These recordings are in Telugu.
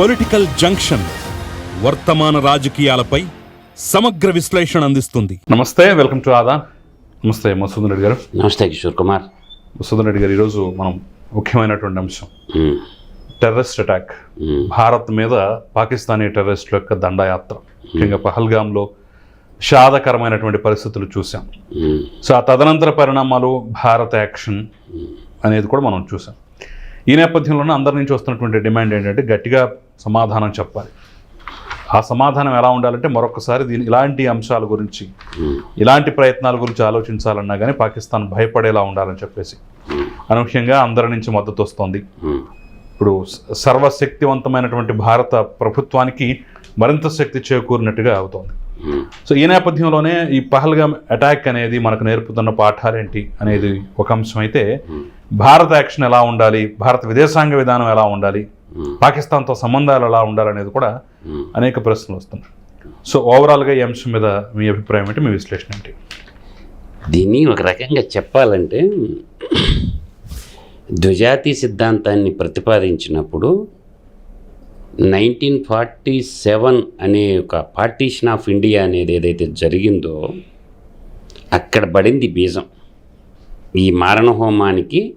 పొలిటికల్ జంక్షన్ వర్తమాన రాజకీయాలపై సమగ్ర విశ్లేషణ అందిస్తుంది. నమస్తే వెల్కమ్ టు ఆదా. నమస్తే మసూదన్ రెడ్డి గారు. నమస్తే కిషోర్ కుమార్. మసూదన్ రెడ్డి గారు ఈరోజు మనం ముఖ్యమైనటువంటి అంశం. Terrorist attack. భారత్ మీద పాకిస్తానీ టెర్రరిస్టుల యొక్క దండయాత్ర. ముఖ్యంగా పహల్గామ్లో విషాదకరమైనటువంటి పరిస్థితులు చూసాం. సో ఆ తదనంతర పరిణామాలు భారత యాక్షన్ అనేది కూడా మనం చూసాం ఈ నేపథ్యంలోనే అందరి నుంచి వస్తున్నటువంటి డిమాండ్ ఏంటంటే గట్టిగా సమాధానం చెప్పాలి. ఆ సమాధానం ఎలా ఉండాలంటే మరొకసారి దీని ఇలాంటి అంశాల గురించి ఇలాంటి ప్రయత్నాల గురించి ఆలోచించాలన్నా కానీ పాకిస్తాన్ భయపడేలా ఉండాలని చెప్పేసి అనూహ్యంగా అందరి నుంచి మద్దతు వస్తుంది. ఇప్పుడు సర్వశక్తివంతమైనటువంటి భారత ప్రభుత్వానికి మరింత శక్తి చేకూరినట్టుగా అవుతోంది. సో ఈ నేపథ్యంలోనే ఈ పహల్గామ్ అటాక్ అనేది మనకు నేర్పుతున్న పాఠాలేంటి అనేది ఒక అంశం అయితే భారత యాక్షన్ ఎలా ఉండాలి భారత విదేశాంగ విధానం ఎలా ఉండాలి పాకిస్తాన్తో సంబంధాలు ఎలా ఉండాలి అనేది కూడా అనేక ప్రశ్నలు వస్తున్నాయి. సో ఓవరాల్గా ఈ అంశం మీద మీ అభిప్రాయం ఏంటి మీ విశ్లేషణ ఏంటి? దీన్ని ఒక రకంగా చెప్పాలంటే ద్విజాతి సిద్ధాంతాన్ని ప్రతిపాదించినప్పుడు నైన్టీన్ ఫార్టీ సెవెన్ అనే ఒక పార్టీషన్ ఆఫ్ ఇండియా అనేది ఏదైతే జరిగిందో అక్కడ పడింది బీజం. ఈ మారణ హోమానికి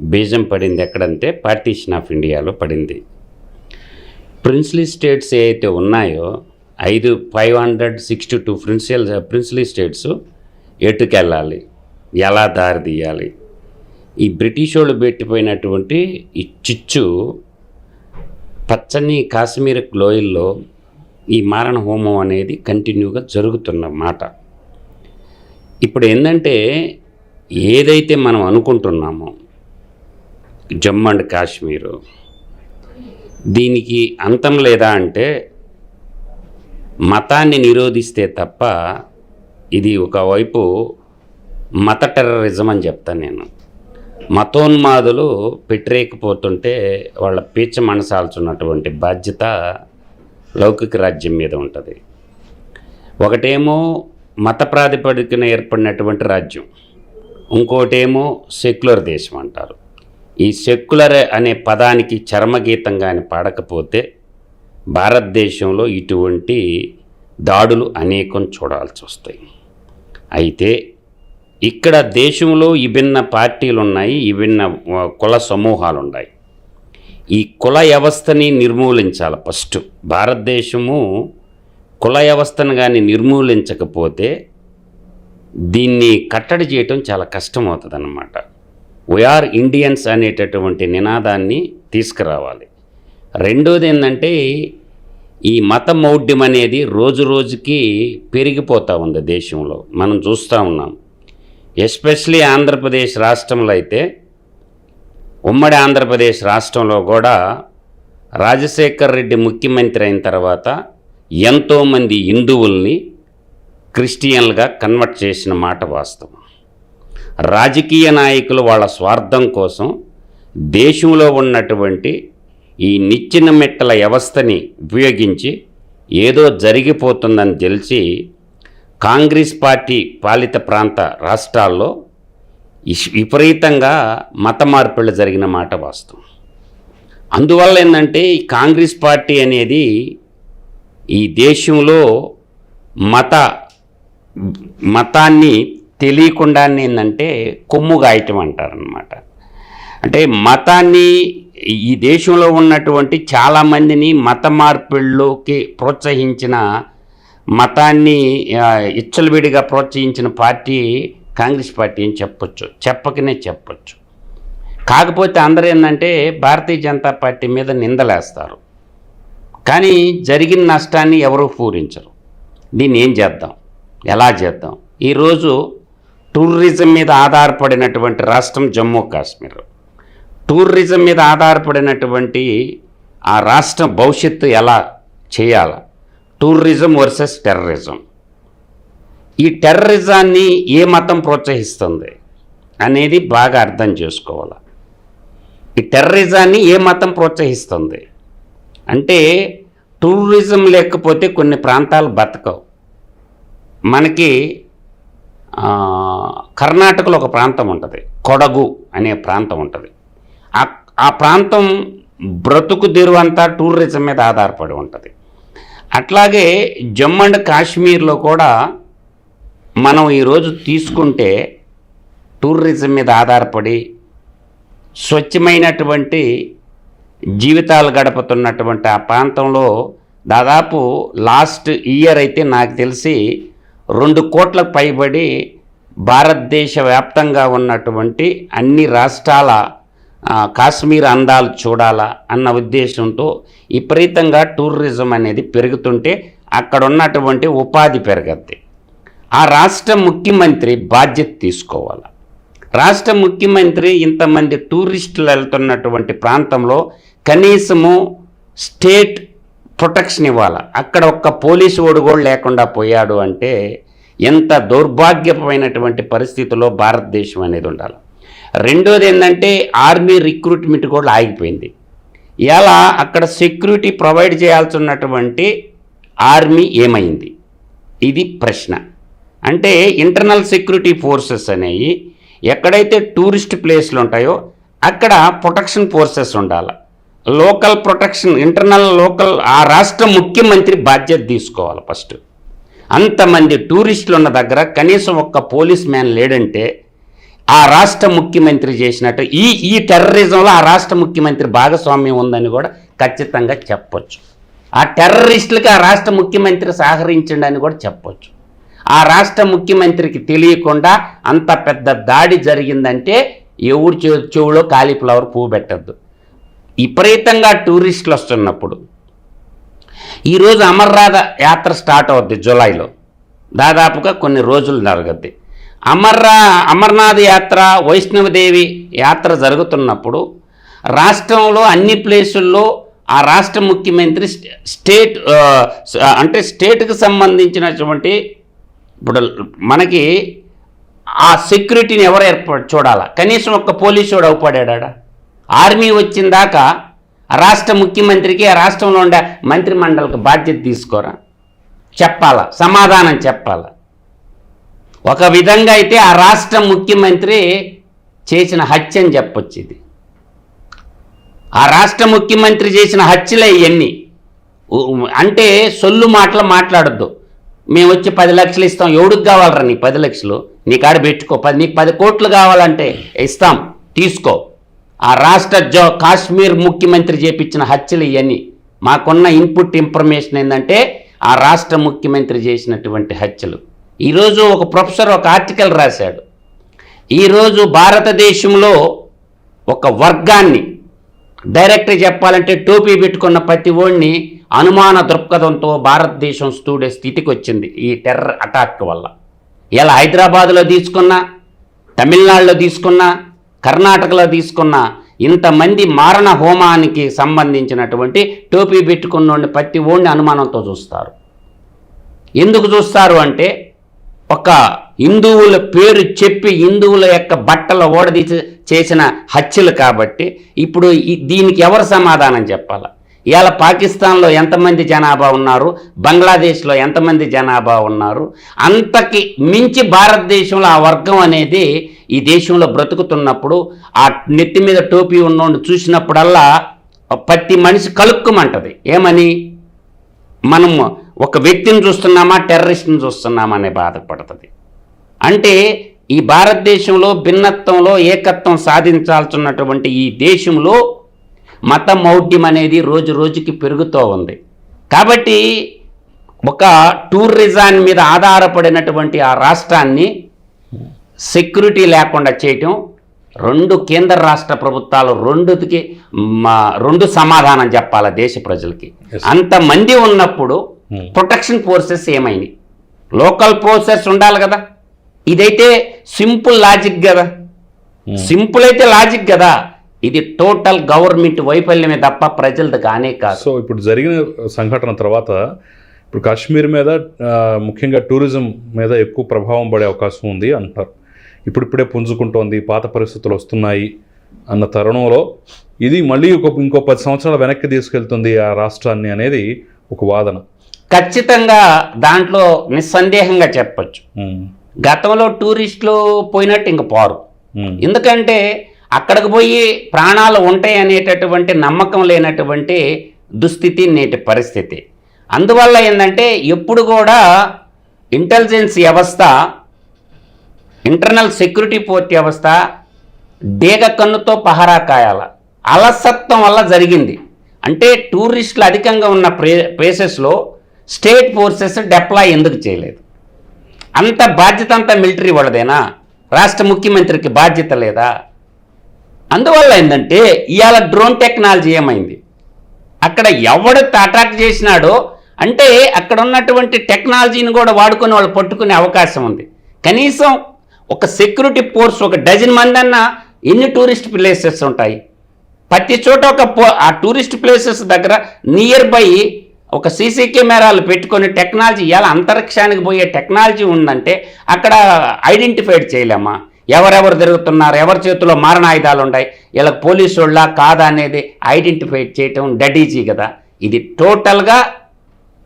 బీజం పడింది ఎక్కడంటే పార్టీషన్ ఆఫ్ ఇండియాలో పడింది. ప్రిన్స్లీ స్టేట్స్ ఏవైతే ఉన్నాయో ఐదు five hundred sixty two principal princely states ఎటుకెళ్ళాలి? ఎలా దారి తీయాలి? ఈ బ్రిటిష్ వాళ్ళు పెట్టిపోయినటువంటి ఈ చిచ్చు పచ్చని కాశ్మీర్ లోయల్లో ఈ మారణ హోమం అనేది కంటిన్యూగా జరుగుతున్న మాట. ఇప్పుడు ఏంటంటే ఏదైతే మనం అనుకుంటున్నామో జమ్మూ అండ్ కాశ్మీరు దీనికి అంతం లేదా అంటే మతాన్ని నిరోధిస్తే తప్ప ఇది ఒకవైపు మత టెర్రరిజం అని చెప్తాను నేను. మతోన్మాదులు పెట్టరేకపోతుంటే వాళ్ళ పీచ మనసాల్చున్నటువంటి బాధ్యత లౌకిక రాజ్యం మీద ఉంటుంది. ఒకటేమో మత ప్రాతిపదికన ఏర్పడినటువంటి రాజ్యం. ఇంకోటేమో సెక్యులర్ దేశం అంటారు. ఈ సెక్యులర్ అనే పదానికి చర్మగీతం కానీ పాడకపోతే భారతదేశంలో ఇటువంటి దాడులు అనేకం చూడాల్సి వస్తాయి అయితే ఇక్కడ దేశంలో విభిన్న పార్టీలు ఉన్నాయి విభిన్న కుల సమూహాలు ఉన్నాయి ఈ కుల వ్యవస్థని నిర్మూలించాలి ఫస్ట్. భారతదేశము కుల వ్యవస్థను కానీ నిర్మూలించకపోతే దీన్ని కట్టడి చేయటం చాలా కష్టం అవుతుంది అన్నమాట వీఆర్ ఇండియన్స్ అనేటటువంటి నినాదాన్ని తీసుకురావాలి. రెండోది ఏంటంటే ఈ మత మౌఢ్యం అనేది రోజు రోజుకి పెరిగిపోతూ ఉంది దేశంలో. మనం చూస్తూ ఉన్నాం. ఎస్పెషలీ ఆంధ్రప్రదేశ్ రాష్ట్రంలో అయితే ఉమ్మడి ఆంధ్రప్రదేశ్ రాష్ట్రంలో కూడా రాజశేఖర్ రెడ్డి ముఖ్యమంత్రి అయిన తర్వాత ఎంతోమంది హిందువుల్ని క్రిస్టియన్లుగా కన్వర్ట్ చేసిన మాట వాస్తవం. రాజకీయ నాయకులు వాళ్ళ స్వార్థం కోసం దేశంలో ఉన్నటువంటి ఈ నిచ్చిన మెట్టల వ్యవస్థని ఉపయోగించి ఏదో జరిగిపోతుందని తెలిసి కాంగ్రెస్ పార్టీ పాలిత ప్రాంత రాష్ట్రాల్లో విపరీతంగా మత మార్పులు జరిగిన మాట వాస్తవం. అందువల్ల ఏంటంటే ఈ కాంగ్రెస్ పార్టీ అనేది ఈ దేశంలో మత మతాన్ని తెలియకుండానే ఏంటంటే కొమ్ము గాయటం అంటారనమాట అంటే మతాన్ని ఈ దేశంలో ఉన్నటువంటి చాలామందిని మత మార్పిళ్ళలోకి ప్రోత్సహించిన మతాన్ని ఇచ్చలవిడిగా ప్రోత్సహించిన పార్టీ కాంగ్రెస్ పార్టీ అని చెప్పొచ్చు. చెప్పకనే చెప్పొచ్చు. కాకపోతే అందరూ ఏంటంటే భారతీయ జనతా పార్టీ మీద నిందలేస్తారు. కానీ జరిగిన నష్టాన్ని ఎవరూ పూరించరు. దీన్ని ఏం చేద్దాం? ఎలా చేద్దాం? ఈరోజు టూరిజం మీద ఆధారపడినటువంటి రాష్ట్రం జమ్మూ కాశ్మీర్. టూరిజం మీద ఆధారపడినటువంటి ఆ రాష్ట్రం భవిష్యత్తు ఎలా చేయాలా? Tourism versus terrorism. ఈ టెర్రరిజాన్ని ఏ మతం ప్రోత్సహిస్తుంది అనేది బాగా అర్థం చేసుకోవాలి. ఈ టెర్రరిజాన్ని ఏ మతం ప్రోత్సహిస్తుంది అంటే టూరిజం లేకపోతే కొన్ని ప్రాంతాలు బతకవు. మనకి కర్ణాటకలో ఒక ప్రాంతం ఉంటుంది. కొడగు అనే ప్రాంతం ఉంటుంది. ఆ ప్రాంతం బ్రతుకు దిరువంతా టూరిజం మీద ఆధారపడి ఉంటుంది. అట్లాగే జమ్మూ అండ్ కాశ్మీర్లో కూడా మనం ఈరోజు తీసుకుంటే టూరిజం మీద ఆధారపడి స్వచ్ఛమైనటువంటి జీవితాలు గడుపుతున్నటువంటి ఆ ప్రాంతంలో దాదాపు లాస్ట్ ఇయర్ అయితే నాకు తెలిసి రెండు కోట్లకు పైబడి భారతదేశ వ్యాప్తంగా ఉన్నటువంటి అన్ని రాష్ట్రాల కాశ్మీర్ అందాలు చూడాలా అన్న ఉద్దేశంతో విపరీతంగా టూరిజం అనేది పెరుగుతుంటే అక్కడ ఉన్నటువంటి ఉపాధి పెరగద్ది. ఆ రాష్ట్ర ముఖ్యమంత్రి బాధ్యత తీసుకోవాలి. రాష్ట్ర ముఖ్యమంత్రి ఇంతమంది టూరిస్టులు వెళ్తున్నటువంటి ప్రాంతంలో కనీసము స్టేట్ ప్రొటెక్షన్ ఇవ్వాలి. అక్కడ ఒక్క పోలీసు ఓడు కూడా లేకుండా పోయాడు అంటే ఎంత దౌర్భాగ్యమైనటువంటి పరిస్థితిలో భారతదేశం అనేది ఉండాలి. రెండోది ఏంటంటే ఆర్మీ రిక్రూట్మెంట్ కూడా ఆగిపోయింది. ఇలా అక్కడ సెక్యూరిటీ ప్రొవైడ్ చేయాల్సి ఉన్నటువంటి ఆర్మీ ఏమైంది? ఇది ప్రశ్న. అంటే ఇంటర్నల్ సెక్యూరిటీ ఫోర్సెస్ అనేవి ఎక్కడైతే టూరిస్ట్ ప్లేస్లు ఉంటాయో అక్కడ ప్రొటెక్షన్ ఫోర్సెస్ ఉండాలి. లోకల్ ప్రొటెక్షన్ ఇంటర్నల్ లోకల్ ఆ రాష్ట్ర ముఖ్యమంత్రి బాధ్యత తీసుకోవాలి ఫస్ట్. అంతమంది టూరిస్టులు ఉన్న దగ్గర కనీసం ఒక్క పోలీస్ మ్యాన్ లేడంటే ఆ రాష్ట్ర ముఖ్యమంత్రి చేసినట్టు ఈ ఈ టెర్రరిజంలో ఆ రాష్ట్ర ముఖ్యమంత్రి భాగస్వామ్యం ఉందని కూడా ఖచ్చితంగా చెప్పొచ్చు. ఆ టెర్రరిస్టులకి ఆ రాష్ట్ర ముఖ్యమంత్రి సహకరించండి కూడా చెప్పొచ్చు. ఆ రాష్ట్ర ముఖ్యమంత్రికి తెలియకుండా అంత పెద్ద దాడి జరిగిందంటే ఎవరు చె- చెవులో కాలీఫ్లవర్ పువ్వు పెట్టద్దు. విపరీతంగా టూరిస్టులు వస్తున్నప్పుడు. ఈరోజు అమర్నాథ యాత్ర స్టార్ట్ అవుద్ది జూలైలో. దాదాపుగా కొన్ని రోజులు జరగద్ది అమర్రా అమర్నాథ్ యాత్ర వైష్ణవదేవి యాత్ర జరుగుతున్నప్పుడు రాష్ట్రంలో అన్ని ప్లేసుల్లో ఆ రాష్ట్ర ముఖ్యమంత్రి స్టే- స్టేట్ అంటే స్టేట్కి సంబంధించినటువంటి ఇప్పుడు మనకి ఆ సెక్యూరిటీని ఎవరు ఏర్పాటు చూడాలా? కనీసం ఒక్క పోలీసు వాడు అవుపడాడా? ఆర్మీ వచ్చిన దాకా ఆ రాష్ట్ర ముఖ్యమంత్రికి ఆ రాష్ట్రంలో ఉండే మంత్రిమండలికి బాధ్యత తీసుకోరా? చెప్పాలా? సమాధానం చెప్పాలా? ఒక విధంగా అయితే ఆ రాష్ట్ర ముఖ్యమంత్రి చేసిన హత్య అని చెప్పొచ్చు ఇది ఆ రాష్ట్ర ముఖ్యమంత్రి చేసిన హత్యలే ఇవన్నీ అంటే సొల్లు మాటలు మాట్లాడద్దు. మేము వచ్చి పది లక్షలు ఇస్తాం ఎవడికి కావాలరా నీ పది లక్షలు? నీ కాడ పెట్టుకో పది నీకు పది కోట్లు కావాలంటే ఇస్తాం తీసుకో. ఆ రాష్ట్ర జో కాశ్మీర్ ముఖ్యమంత్రి చేపించిన హత్యలు ఇవన్నీ మాకున్న ఇన్పుట్ ఇన్ఫర్మేషన్ ఏంటంటే ఆ రాష్ట్ర ముఖ్యమంత్రి చేసినటువంటి హత్యలు. ఈరోజు ఒక ప్రొఫెసర్ ఒక ఆర్టికల్ రాశాడు. ఈరోజు భారతదేశంలో ఒక వర్గాన్ని డైరెక్ట్గా చెప్పాలంటే టోపీ పెట్టుకున్న ప్రతి ఓడిని అనుమాన దృక్పథంతో భారతదేశం స్టూడే స్థితికి వచ్చింది ఈ టెర్రర్ అటాక్ వల్ల. ఇలా హైదరాబాద్లో తీసుకున్నా తమిళనాడులో తీసుకున్నా కర్ణాటకలో తీసుకున్నా ఇంతమంది మారణ హోమానికి సంబంధించినటువంటి టోపీ పెట్టుకున్న ప్రతి ఓడిని అనుమానంతో చూస్తారు. ఎందుకు చూస్తారు అంటే ఒక హిందువుల పేరు చెప్పి హిందువుల యొక్క బట్టలు ఓడదీసి చేసిన హత్యలు కాబట్టి ఇప్పుడు దీనికి ఎవరు సమాధానం చెప్పాలి? ఇవాళ పాకిస్తాన్లో ఎంతమంది జనాభా ఉన్నారు? బంగ్లాదేశ్లో ఎంతమంది జనాభా ఉన్నారు? అంతకి మించి భారతదేశంలో ఆ వర్గం అనేది ఈ దేశంలో బ్రతుకుతున్నప్పుడు ఆ నెత్తి మీద టోపీ ఉన్నోడిని చూసినప్పుడల్లా ప్రతి మనిషి కలుక్కుమంటది. ఏమని? మనం ఒక వ్యక్తిని చూస్తున్నామా టెర్రరిస్ట్ని చూస్తున్నామా అనే బాధపడుతుంది అంటే ఈ భారతదేశంలో భిన్నత్వంలో ఏకత్వం సాధించాల్సినటువంటి ఈ దేశంలో మత మౌఢ్యం అనేది రోజు రోజుకి పెరుగుతూ ఉంది కాబట్టి ఒక టూరిజం మీద ఆధారపడినటువంటి ఆ రాష్ట్రాన్ని సెక్యూరిటీ లేకుండా చేయటం రెండు కేంద్ర రాష్ట్ర ప్రభుత్వాలు రెండుకి రెండు సమాధానం చెప్పాలి దేశ ప్రజలకి. అంతమంది ఉన్నప్పుడు. ప్రొటెక్షన్ ఫోర్సెస్ ఏమైనాయి లోకల్ ఫోర్సెస్ ఉండాలి కదా. ఇదైతే సింపుల్ లాజిక్ కదా. సింపుల్ అయితే లాజిక్ కదా. ఇది టోటల్ గవర్నమెంట్ వైఫల్యమే తప్ప ప్రజలది కానే కాదు. సో ఇప్పుడు జరిగిన సంఘటన తర్వాత ఇప్పుడు కాశ్మీర్ మీద ముఖ్యంగా టూరిజం మీద ఎక్కువ ప్రభావం పడే అవకాశం ఉంది అంటారు. ఇప్పుడిప్పుడే పుంజుకుంటోంది పాత పరిస్థితులు వస్తున్నాయి అన్న తరుణంలో ఇది మళ్ళీ ఒక ఇంకో పది సంవత్సరాల వెనక్కి తీసుకెళ్తుంది ఆ రాష్ట్రాన్ని అనేది ఒక వాదన. ఖచ్చితంగా దాంట్లో నిస్సందేహంగా చెప్పొచ్చు. గతంలో టూరిస్టులు పోయినట్టు ఇంక పోరు. ఎందుకంటే అక్కడికి పోయి ప్రాణాలు ఉంటాయి అనేటటువంటి నమ్మకం లేనటువంటి దుస్థితి నేటి పరిస్థితి. అందువల్ల ఏంటంటే ఎప్పుడు కూడా ఇంటెలిజెన్స్ వ్యవస్థ ఇంటర్నల్ సెక్యూరిటీ పోర్ట్ వ్యవస్థ డేగ కన్నుతో పహరా కాయాల. అలసత్వం వల్ల జరిగింది. అంటే టూరిస్టులు అధికంగా ఉన్న ప్రే ప్లేసెస్లో స్టేట్ ఫోర్సెస్ డెప్లాయ్ ఎందుకు చేయలేదు? అంత బాధ్యత అంతా మిలిటరీ వాళ్ళదేనా? రాష్ట్ర ముఖ్యమంత్రికి బాధ్యత లేదా? అందువల్ల ఏంటంటే ఇవాళ డ్రోన్ టెక్నాలజీ ఏమైంది? అక్కడ ఎవడు అటాక్ చేసినాడో అంటే అక్కడ ఉన్నటువంటి టెక్నాలజీని కూడా వాడుకొని వాళ్ళు పట్టుకునే అవకాశం ఉంది. కనీసం ఒక సెక్యూరిటీ ఫోర్స్ ఒక డజన్ మంది అన్న ఎన్ని టూరిస్ట్ ప్లేసెస్ ఉంటాయి? ప్రతి చోట ఒక పో- ఆ టూరిస్ట్ ప్లేసెస్ దగ్గర నియర్ బై ఒక సీసీ కెమెరాలు పెట్టుకొని టెక్నాలజీ ఎలా అంతరిక్షానికి పోయే టెక్నాలజీ ఉందంటే అక్కడ ఐడెంటిఫైడ్ చేయలేమా? ఎవరెవరు తిరుగుతున్నారు? ఎవరి చేతిలో మారణాయుధాలు ఉన్నాయి ఇలా పోలీసు వాళ్ళ కాదా అనేది ఐడెంటిఫై చేయటం డెడ్ ఈజీ కదా. ఇది టోటల్గా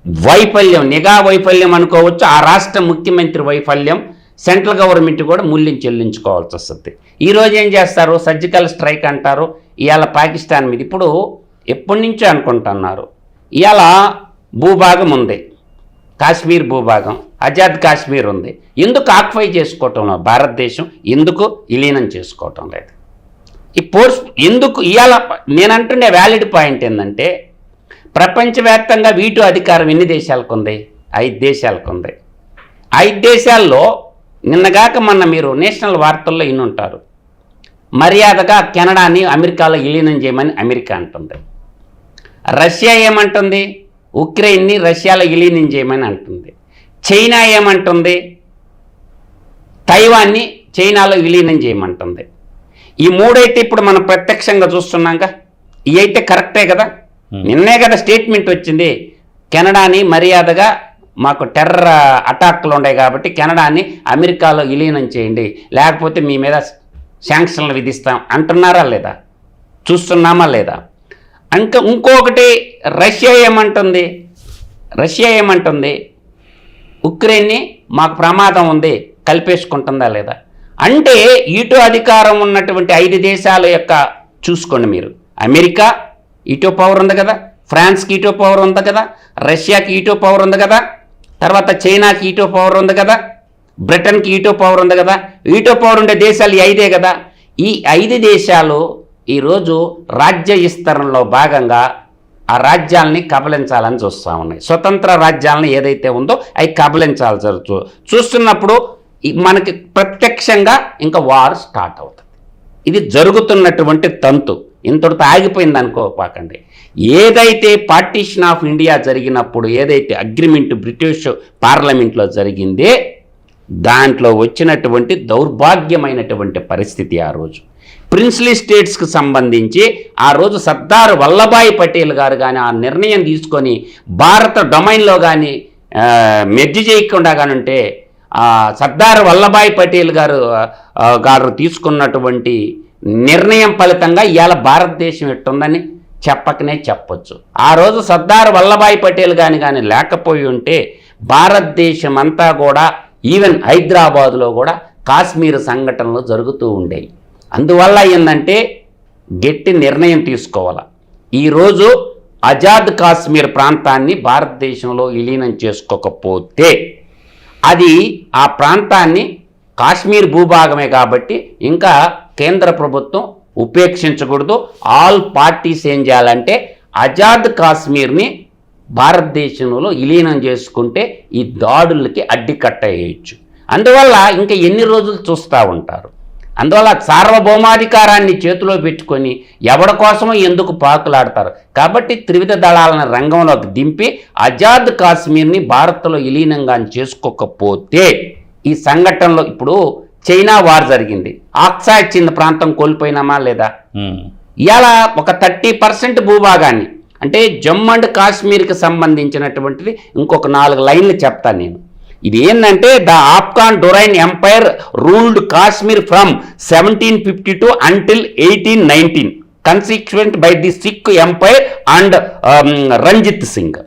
వైఫల్యం నిఘా వైఫల్యం అనుకోవచ్చు. ఆ రాష్ట్ర ముఖ్యమంత్రి వైఫల్యం సెంట్రల్ గవర్నమెంట్ కూడా మూల్యం చెల్లించుకోవాల్సి వస్తుంది. ఈరోజు ఏం చేస్తారు? సర్జికల్ స్ట్రైక్ అంటారు. ఇవాళ పాకిస్తాన్ మీద. ఇప్పుడు ఎప్పటి నుంచో అనుకుంటున్నారు. ఇలా భూభాగం ఉంది. కాశ్మీర్ భూభాగం ఆజాద్ కాశ్మీర్ ఉంది. ఎందుకు ఆక్వై చేసుకోవటంలో భారతదేశం ఎందుకు విలీనం చేసుకోవటం లేదు? ఈ పోర్స్ ఎందుకు ఇవాళ నేను అంటుండే వ్యాలిడ్ పాయింట్ ఏంటంటే ప్రపంచవ్యాప్తంగా వీటు అధికారం ఎన్ని దేశాలకు ఉంది? ఐదు దేశాలకు ఉంది. ఐదు దేశాల్లో నిన్నగాక మొన్న మీరు నేషనల్ వార్తల్లో ఇన్ని ఉంటారు మర్యాదగా కెనడాని అమెరికాలో విలీనం చేయమని అమెరికా అంటుంది. రష్యా ఏమంటుంది? ఉక్రెయిన్ని రష్యాలో విలీనం చేయమని అంటుంది. చైనా ఏమంటుంది? తైవాన్ని చైనాలో విలీనం చేయమంటుంది. ఈ మూడైతే ఇప్పుడు మనం ప్రత్యక్షంగా చూస్తున్నాంగా. ఇవి అయితే కరెక్టే కదా? నిన్నే కదా స్టేట్మెంట్ వచ్చింది. కెనడాని మర్యాదగా మాకు టెర్రర్ అటాక్లు ఉన్నాయి కాబట్టి కెనడాని అమెరికాలో విలీనం చేయండి. లేకపోతే మీ మీద శాంక్షన్లు విధిస్తాం. అంటున్నారా లేదా? చూస్తున్నామా లేదా? ఇంకా ఇంకొకటి రష్యా ఏమంటుంది? రష్యా ఏమంటుంది? ఉక్రెయిన్ని మాకు ప్రమాదం ఉంది కలిపేసుకుంటుందా లేదా? అంటే ఇటు అధికారం ఉన్నటువంటి ఐదు దేశాల యొక్క చూసుకోండి మీరు. అమెరికా ఇటో పవర్ ఉంది కదా ఫ్రాన్స్కి ఇటో పవర్ ఉంది కదా రష్యాకి ఇటో పవర్ ఉంది కదా తర్వాత చైనాకి ఇటో పవర్ ఉంది కదా బ్రిటన్కి ఈటో పవర్ ఉంది కదా ఈటో పవర్ ఉండే దేశాలు ఈ ఐదే కదా. ఈ ఐదు దేశాలు ఈరోజు రాజ్య విస్తరణలో భాగంగా ఆ రాజ్యాలని కబలించాలని చూస్తూ ఉన్నాయి. స్వతంత్ర రాజ్యాలను ఏదైతే ఉందో అవి కబలించాలి జరుగుతూ చూస్తున్నప్పుడు మనకి ప్రత్యక్షంగా ఇంకా వార్ స్టార్ట్ అవుతుంది. ఇది జరుగుతున్నటువంటి తంతు. ఇంతటితో ఆగిపోయింది అనుకోపాకండి ఏదైతే పార్టీషన్ ఆఫ్ ఇండియా జరిగినప్పుడు ఏదైతే అగ్రిమెంట్ బ్రిటిష్ పార్లమెంట్లో జరిగిందే దాంట్లో వచ్చినటువంటి దౌర్భాగ్యమైనటువంటి పరిస్థితి ఆ రోజు. ప్రిన్స్లీ స్టేట్స్కి సంబంధించి ఆ రోజు సర్దార్ వల్లభాయ్ పటేల్ గారు కానీ ఆ నిర్ణయం తీసుకొని భారత డొమైన్లో కానీ మెర్జి చేయకుండా కానీ ఉంటే సర్దార్ వల్లభాయ్ పటేల్ గారు గారు తీసుకున్నటువంటి నిర్ణయం ఫలితంగా ఇవాళ భారతదేశం ఎట్టుందని చెప్పకనే చెప్పొచ్చు. ఆ రోజు సర్దార్ వల్లభాయ్ పటేల్ కానీ కానీ లేకపోయి ఉంటే భారతదేశం అంతా కూడా ఈవెన్ హైదరాబాదులో కూడా కాశ్మీర్ సంఘటనలు జరుగుతూ ఉండేవి అందువల్ల ఏంటంటే గట్టి నిర్ణయం తీసుకోవాలి. ఈరోజు ఆజాద్ కాశ్మీర్ ప్రాంతాన్ని భారతదేశంలో విలీనం చేసుకోకపోతే అది ఆ ప్రాంతాన్ని కాశ్మీర్ భూభాగమే కాబట్టి ఇంకా కేంద్ర ప్రభుత్వం ఉపేక్షించకూడదు. ఆల్ పార్టీస్ ఏం చేయాలంటే ఆజాద్ కాశ్మీర్ని భారతదేశంలో విలీనం చేసుకుంటే ఈ దాడులకి అడ్డికట్ట వేయచ్చు అందువల్ల ఇంకా ఎన్ని రోజులు చూస్తూ ఉంటారు? అందువల్ల సార్వభౌమాధికారాన్ని చేతిలో పెట్టుకొని ఎవడి కోసమో ఎందుకు పాకులాడతారు? కాబట్టి త్రివిధ దళాలను రంగంలోకి దింపి ఆజాద్ కాశ్మీర్ని భారత్లో విలీనంగా చేసుకోకపోతే ఈ సంఘటనలో ఇప్పుడు చైనా వార్ జరిగింది. ఆక్సాయ్ చిన్న ప్రాంతం కోల్పోయినామా లేదా. ఇవాళ ఒక థర్టీ పర్సెంట్ భూభాగాన్ని అంటే జమ్మూ అండ్ కాశ్మీర్కి సంబంధించినటువంటిది ఇంకొక నాలుగు లైన్లు చెప్తాను నేను. ఇది ఏంటంటే the Afghan Durrani empire ruled Kashmir from seventeen fifty two until eighteen nineteen consequent by the Sikh empire and Ranjit Singh.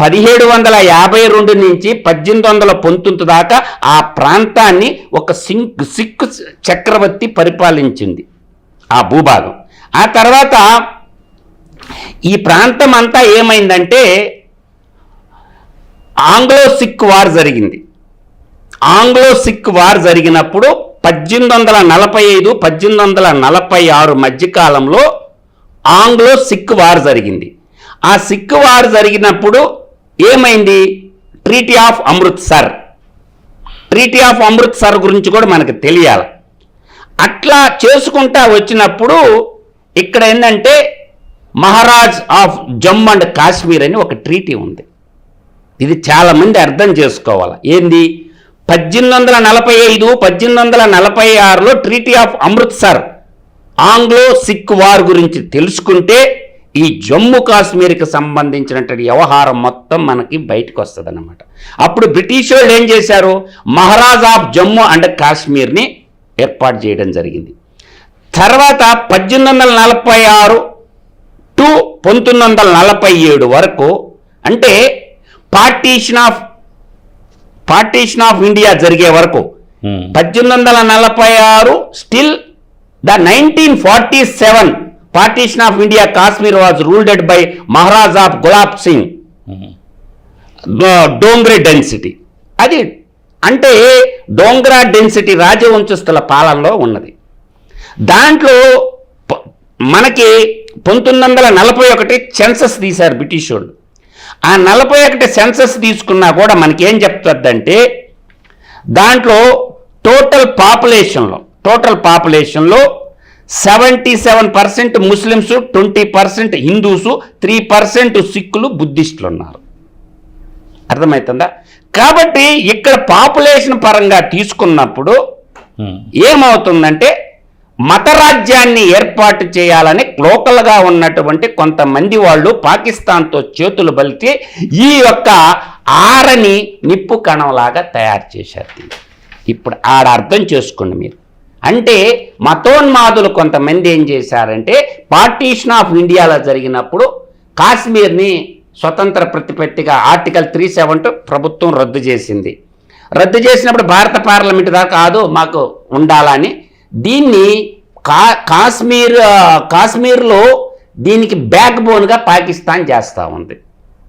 పదిహేడు వందల యాభై రెండు నుంచి పద్దెనిమిది వందల పంతొమ్మిది దాకా ఆ ప్రాంతాన్ని ఒక సింక్ సిక్ చక్రవర్తి పరిపాలించింది ఆ భూభాగం. ఆ తర్వాత ఈ ప్రాంతం అంతా ఏమైందంటే ఆంగ్లో సిక్ వార్ జరిగింది. ఆంగ్లో సిక్ వార్ జరిగినప్పుడు పద్దెనిమిది వందల నలభై ఐదు పద్దెనిమిది వందల నలభై ఆరు మధ్యకాలంలో ఆంగ్లో సిక్ వార్ జరిగింది. ఆ సిక్ వార్ జరిగినప్పుడు ఏమైంది? Treaty of Amritsar treaty of Amritsar గురించి కూడా మనకు తెలియాలి. అట్లా చేసుకుంటా వచ్చినప్పుడు ఇక్కడ ఏంటంటే మహారాజ్ ఆఫ్ జమ్మూ అండ్ కాశ్మీర్ అని ఒక ట్రీటీ ఉంది. ఇది చాలామంది అర్థం చేసుకోవాలి. ఏంది? పద్దెనిమిది వందల నలభై ఐదు పద్దెనిమిది వందల నలభై ఆరులో treaty of Amritsar Anglo Sikh war గురించి తెలుసుకుంటే ఈ జమ్మూ కాశ్మీర్కి సంబంధించినటువంటి వ్యవహారం మొత్తం మనకి బయటకు వస్తుంది అనమాట అప్పుడు బ్రిటిష్ వాళ్ళు ఏం చేశారు? మహారాజ్ ఆఫ్ జమ్మూ అండ్ కాశ్మీర్ని ఏర్పాటు చేయడం జరిగింది. తర్వాత పద్దెనిమిది వందల నలభై ఆరు టు పంతొమ్మిది వందల నలభై ఏడు వరకు అంటే partition of partition of India జరిగే వరకు ఉమ్. పద్దెనిమిది వందల నలభై ఆరు still the nineteen forty seven partition of India Kashmir was ruled by Maharaj of Gulab Singh. Dogra dynasty అది అంటే డోంగ్రా డెన్సిటీ రాజవంశస్థుల పాలనలో ఉన్నది దాంట్లో మనకి పంతొమ్మిది వందల నలభై ఒకటి సెన్సస్ తీశారు బ్రిటిష్ వాళ్ళు ఆ నలభై ఒకటి సెన్సస్ తీసుకున్నా కూడా మనకేం చెప్తుందంటే దాంట్లో టోటల్ పాపులేషన్లో total పాపులేషన్లో seventy seven percent Muslims twenty percent Hindus three percent సిక్కులు బుద్ధిస్టులు ఉన్నారు అర్థమవుతుందా కాబట్టి ఇక్కడ పాపులేషన్ పరంగా తీసుకున్నప్పుడు. ఏమవుతుందంటే మతరాజ్యాన్ని ఏర్పాటు చేయాలని లోకల్గా ఉన్నటువంటి కొంతమంది వాళ్ళు పాకిస్తాన్తో చేతులు బలికి ఈ యొక్క ఆరని నిప్పు కణంలాగా తయారు చేశారు ఇప్పుడు ఆడ అర్థం చేసుకోండి మీరు. అంటే మతోన్మాదులు కొంతమంది ఏం చేశారంటే పార్టీషన్ ఆఫ్ ఇండియాలో జరిగినప్పుడు కాశ్మీర్ని స్వతంత్ర ప్రతిపత్తిగా ఆర్టికల్ త్రీ సెవెన్ ప్రభుత్వం రద్దు చేసింది. రద్దు చేసినప్పుడు భారత పార్లమెంట్ దాకా కాదు మాకు ఉండాలని దీన్ని కా కాశ్మీర్ కాశ్మీర్లో దీనికి బ్యాక్ బోన్గా పాకిస్తాన్ చేస్తూ ఉంది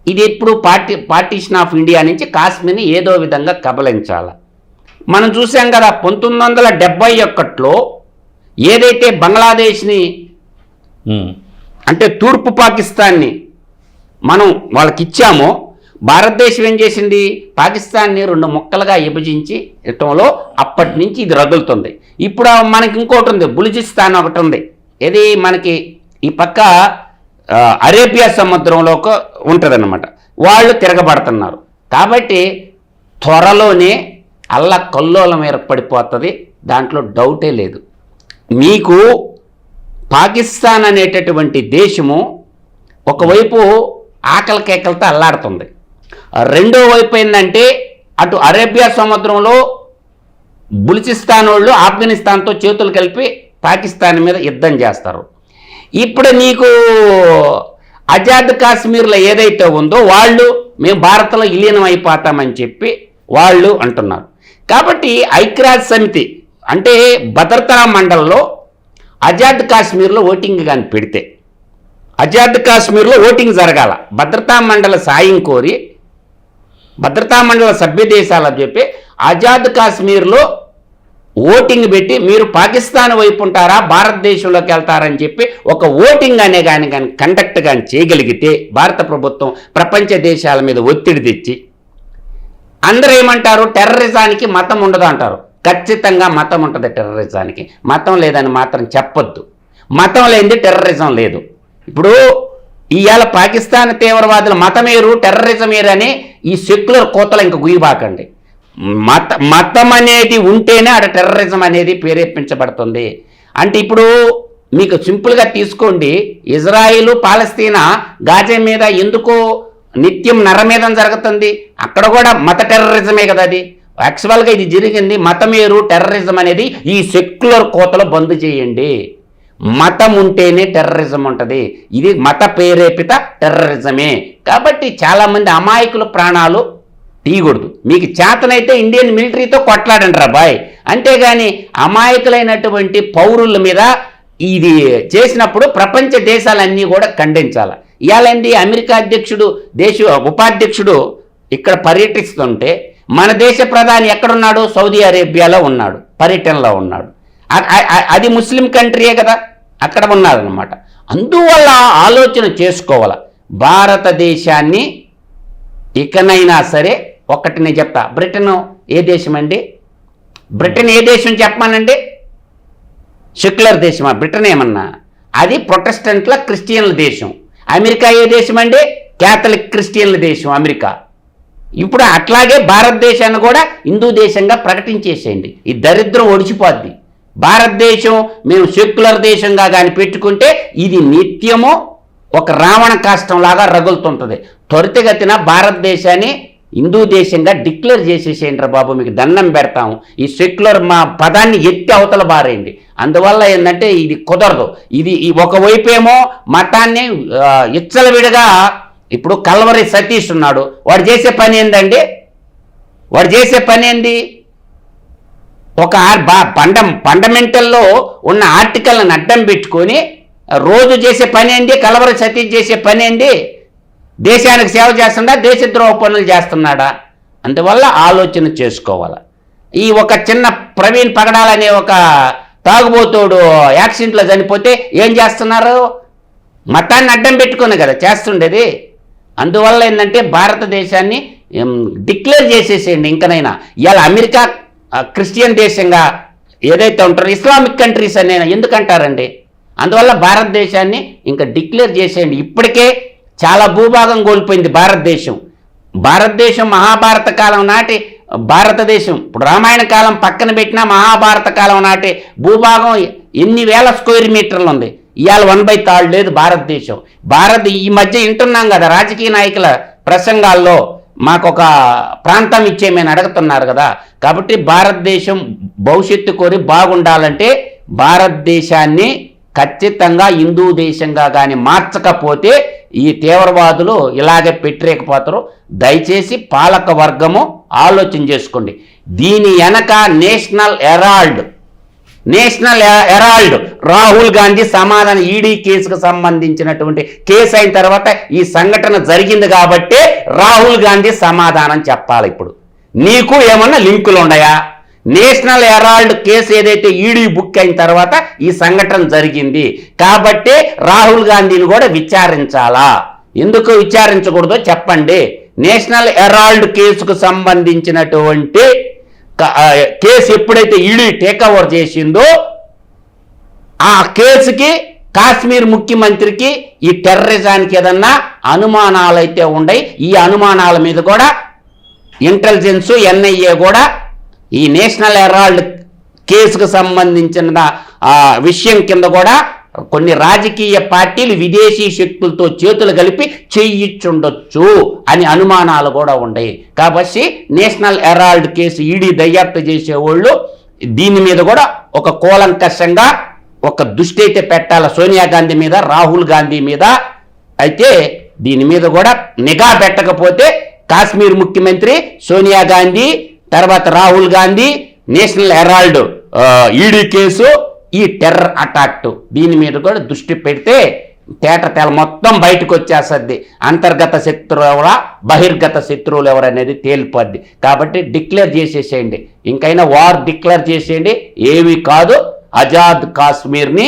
ఇది ఎప్పుడు పార్టీ పార్టీషన్ ఆఫ్ ఇండియా నుంచి కాశ్మీర్ని ఏదో విధంగా కబలించాలి మనం చూసాం కదా పంతొమ్మిది వందల డెబ్బై ఒకటిలో ఏదైతే బంగ్లాదేశ్ని. అంటే తూర్పు పాకిస్తాన్ని మనం వాళ్ళకి ఇచ్చామో భారతదేశం ఏం చేసింది? పాకిస్తాన్ని రెండు ముక్కలుగా విభజించి ఇవ్వటంలో అప్పటి నుంచి ఇది రగులుతుంది. ఇప్పుడు మనకి ఇంకోటి ఉంది బులిజిస్తాన్ ఒకటి ఉంది. ఇది మనకి ఈ పక్క అరేబియా సముద్రంలో ఉంటుందన్నమాట. వాళ్ళు తిరగబడుతున్నారు. కాబట్టి త్వరలోనే అల్ల కల్లోలం ఏర్పడిపోతుంది. దాంట్లో డౌటే లేదు. మీకు పాకిస్తాన్ అనేటటువంటి దేశము ఒకవైపు ఆకలి కేకలతో అల్లాడుతుంది. రెండో వైపు ఏంటంటే అటు అరేబియా సముద్రంలో బులిచిస్తాన్ వాళ్ళు ఆఫ్ఘనిస్తాన్తో చేతులు కలిపి పాకిస్తాన్ మీద యుద్ధం చేస్తారు. ఇప్పుడు నీకు ఆజాద్ కాశ్మీర్లో ఏదైతే ఉందో వాళ్ళు మేము భారత్లో విలీనం అయిపోతామని చెప్పి వాళ్ళు అంటున్నారు. కాబట్టి ఐక్యరాజ్య సమితి అంటే భద్రతా మండలిలో ఆజాద్ కాశ్మీర్లో ఓటింగ్ కానీ పెడితే ఆజాద్ కాశ్మీర్లో ఓటింగ్ జరగాల. భద్రతా మండలి సాయం కోరి భద్రతా మండల సభ్య దేశాలకు చెప్పి ఆజాద్ కాశ్మీర్లో ఓటింగ్ పెట్టి మీరు పాకిస్తాన్ వైపు ఉంటారా భారతదేశంలోకి వెళ్తారని చెప్పి ఒక ఓటింగ్ అనే కానీ కానీ కండక్ట్ కానీ చేయగలిగితే భారత ప్రభుత్వం ప్రపంచ దేశాల మీద ఒత్తిడి తెచ్చి అందరూ ఏమంటారు? టెర్రరిజానికి మతం ఉండదు అంటారు. ఖచ్చితంగా మతం ఉంటుంది టెర్రరిజానికి మతం లేదని మాత్రం చెప్పొద్దు. మతం లేనిది టెర్రరిజం లేదు. ఇప్పుడు ఇవాళ పాకిస్తాన్ తీవ్రవాదుల మతమేరు టెర్రరిజమేరు అని ఈ సెక్యులర్ కోతలు ఇంక గుయ్యబాకండి. మత మతం అనేది ఉంటేనే ఆడ టెర్రరిజం అనేది ప్రేరేపించబడుతుంది. అంటే ఇప్పుడు మీకు సింపుల్గా తీసుకోండి. ఇజ్రాయిల్ పాలస్తీనా గాజా మీద ఎందుకు నిత్యం నరమేధం జరుగుతుంది. అక్కడ కూడా మత టెర్రరిజమే కదా అది. యాక్చువల్గా ఇది జరిగింది. మతమేరు టెర్రరిజం అనేది ఈ సెక్యులర్ కోతలో బంద్ చేయండి. మతం ఉంటేనే టెర్రరిజం ఉంటుంది. ఇది మత ప్రేరేపిత టెర్రరిజమే కాబట్టి చాలామంది అమాయకుల ప్రాణాలు తీయకూడదు. మీకు చేతనైతే ఇండియన్ మిలిటరీతో కొట్లాడండి రా బాయ్. అంతేగాని అమాయకులైనటువంటి పౌరుల మీద ఇది చేసినప్పుడు ప్రపంచ దేశాలన్నీ కూడా ఖండించాలి. ఇవాళండి అమెరికా అధ్యక్షుడు దేశ ఉపాధ్యక్షుడు ఇక్కడ పర్యటిస్తుంటే మన దేశ ప్రధాని ఎక్కడున్నాడు? సౌదీ అరేబియాలో ఉన్నాడు. పర్యటనలో ఉన్నాడు. అది ముస్లిం కంట్రీయే కదా. అక్కడ ఉన్నారనమాట అందువల్ల ఆలోచన చేసుకోవాలి. భారతదేశాన్ని ఇకనైనా సరే ఒకటి నేను చెప్తా. బ్రిటన్ ఏ దేశం అండి బ్రిటన్ ఏ దేశం చెప్పమానండి? సెక్యులర్ దేశమా? బ్రిటన్ ఏమన్నా? అది ప్రొటెస్టెంట్ల క్రిస్టియన్ల దేశం. అమెరికా ఏ దేశం అండి క్యాథలిక్ క్రిస్టియన్ల దేశం అమెరికా. ఇప్పుడు అట్లాగే భారతదేశాన్ని కూడా హిందూ దేశంగా ప్రకటించేసేయండి. ఈ దరిద్రం ఒడిచిపోద్ది భారతదేశం మేము సెక్యులర్ దేశంగా కానీ పెట్టుకుంటే ఇది నిత్యము ఒక రావణ కాష్టం లాగా రగులుతుంటుంది. త్వరితగతిన భారతదేశాన్ని హిందూ దేశంగా డిక్లేర్ చేసేసేయండి బాబు మీకు దండం పెడతాము. ఈ సెక్యులర్ మా పదాన్ని ఎత్తి అవతల బారేయండి. అందువల్ల ఏంటంటే ఇది కుదరదు. ఇది ఈ ఏమో మతాన్ని ఇచ్చల ఇచ్చలవిడిగా ఇప్పుడు కల్వరి సతీష్ ఉన్నాడు. వాడు చేసే పని ఏంటండి వాడు చేసే పని ఏంది? ఒక బా- పండ ఫండమెంటల్లో ఉన్న ఆర్టికల్ని అడ్డం పెట్టుకొని రోజు చేసే పని ఏంటి కలవర సతీష్ చేసే పని ఏంటి దేశానికి సేవ చేస్తుందా దేశద్రోహ పనులు చేస్తున్నాడా? అందువల్ల ఆలోచన చేసుకోవాలి. ఈ ఒక చిన్న ప్రవీణ్ పగడాలనే ఒక తాగుబోతోడు యాక్సిడెంట్లో చనిపోతే ఏం చేస్తున్నారు? మతాన్ని అడ్డం పెట్టుకుని కదా చేస్తుండేది. అందువల్ల ఏంటంటే భారతదేశాన్ని డిక్లేర్ చేసేసేయండి ఇంకనైనా. ఇవాళ అమెరికా క్రిస్టియన్ దేశంగా ఏదైతే ఉంటారో ఇస్లామిక్ కంట్రీస్ అనే ఎందుకంటారండి? అందువల్ల భారతదేశాన్ని ఇంకా డిక్లేర్ చేసేయండి. ఇప్పటికే చాలా భూభాగం కోల్పోయింది భారతదేశం. భారతదేశం మహాభారత కాలం నాటి భారతదేశం. ఇప్పుడు రామాయణ కాలం పక్కన పెట్టినా మహాభారత కాలం నాటి భూభాగం ఎన్ని వేల స్క్వేర్ మీటర్లు ఉంది. ఇవాళ వన్ బై థర్డ్ లేదు భారతదేశం. భారత్ ఈ మధ్య వింటున్నాం కదా రాజకీయ నాయకుల ప్రసంగాల్లో మాకు ఒక ప్రాంతం ఇచ్చేమని అడుగుతున్నారు కదా. కాబట్టి భారతదేశం భవిష్యత్తు కోరి బాగుండాలంటే భారతదేశాన్ని ఖచ్చితంగా హిందూ దేశంగా కానీ మార్చకపోతే ఈ తీవ్రవాదులు ఇలాగే పెట్టలేకపోతారు దయచేసి పాలక వర్గము ఆలోచన చేసుకోండి. దీని వెనక National Herald National Herald Herald Rahul Gandhi సమాధానం ఈడీ కేసుకు సంబంధించినటువంటి కేసు అయిన తర్వాత ఈ సంఘటన జరిగింది కాబట్టి రాహుల్ గాంధీ సమాధానం చెప్పాలి ఇప్పుడు. నీకు ఏమన్నా లింకులు ఉన్నాయా? నేషనల్ హెరాల్డ్ కేసు ఏదైతే ఈడీ బుక్ అయిన తర్వాత ఈ సంఘటన జరిగింది కాబట్టి రాహుల్ గాంధీని కూడా విచారించాలా? ఎందుకు విచారించకూడదో చెప్పండి. నేషనల్ హెరాల్డ్ కేసుకు సంబంధించినటువంటి కేసు ఎప్పుడైతే ఈడీ టేక్ ఓవర్ చేసిందో ఆ కేసుకి కాశ్మీర్ ముఖ్యమంత్రికి ఈ టెర్రరిజానికి ఏదన్నా అనుమానాలు అయితే ఉన్నాయి ఈ అనుమానాల మీద కూడా ఇంటెలిజెన్స్ ఎన్ఐఏ కూడా ఈ నేషనల్ హెరాల్డ్ కేసుకు సంబంధించిన విషయం కింద కూడా కొన్ని రాజకీయ పార్టీలు విదేశీ శక్తులతో చేతులు కలిపి చేయించుండొచ్చు అని అనుమానాలు కూడా ఉన్నాయి కాబట్టి నేషనల్ హెరాల్డ్ కేసు ఈడీ దర్యాప్తు చేసేవాళ్ళు దీని మీద కూడా ఒక కూలంకషంగా ఒక దృష్టి అయితే పెట్టాలి సోనియా గాంధీ మీద రాహుల్ గాంధీ మీద అయితే దీని మీద కూడా నిఘా పెట్టకపోతే కాశ్మీర్ ముఖ్యమంత్రి సోనియా గాంధీ తర్వాత Rahul Gandhi National Herald ED case ఈ టెర్రర్ అటాక్ దీని మీద కూడా దృష్టి పెడితే తేట తెల మొత్తం బయటకు వచ్చేస్తుంది. అంతర్గత శత్రువుల బహిర్గత శత్రువులు ఎవరనేది తేలిపోద్ది. కాబట్టి డిక్లేర్ చేసేసేయండి. ఇంకైనా వార్ డిక్లేర్ చేసేయండి. ఏమీ కాదు. ఆజాద్ కాశ్మీర్ని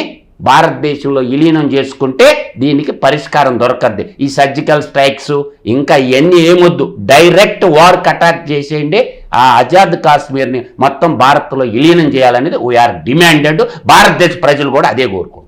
భారతదేశంలో విలీనం చేసుకుంటే దీనికి పరిష్కారం దొరకద్ది. ఈ సర్జికల్ స్ట్రైక్స్ ఇంకా ఇవన్నీ ఏమొద్దు. డైరెక్ట్ వార్కి అటాక్ చేసేయండి. ఆ ఆజాద్ కాశ్మీర్ని మొత్తం భారత్లో విలీనం చేయాలనేది వీఆర్ డిమాండెడ్ భారతదేశ ప్రజలు కూడా అదే కోరుకుంటారు